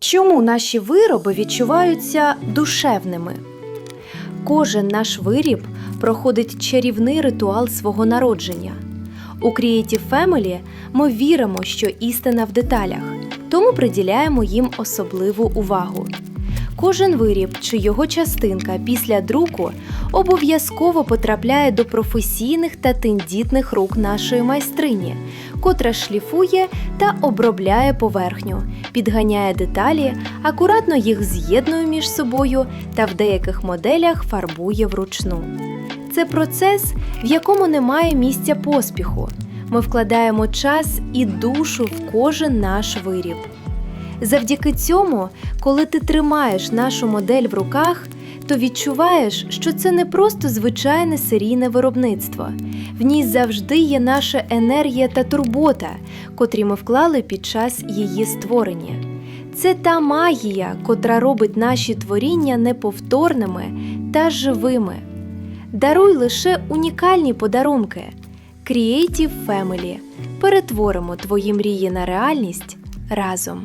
Чому наші вироби відчуваються душевними? Кожен наш виріб проходить чарівний ритуал свого народження. У Creative Family ми віримо, що істина в деталях, тому приділяємо їм особливу увагу. Кожен виріб чи його частинка після друку обов'язково потрапляє до професійних та тендітних рук нашої майстрині, котра шліфує та обробляє поверхню, підганяє деталі, акуратно їх з'єднує між собою та в деяких моделях фарбує вручну. Це процес, в якому немає місця поспіху. Ми вкладаємо час і душу в кожен наш виріб. Завдяки цьому, коли ти тримаєш нашу модель в руках, то відчуваєш, що це не просто звичайне серійне виробництво. В ній завжди є наша енергія та турбота, котрі ми вклали під час її створення. Це та магія, котра робить наші творіння неповторними та живими. Даруй лише унікальні подарунки. Creative Family. Перетворимо твої мрії на реальність разом.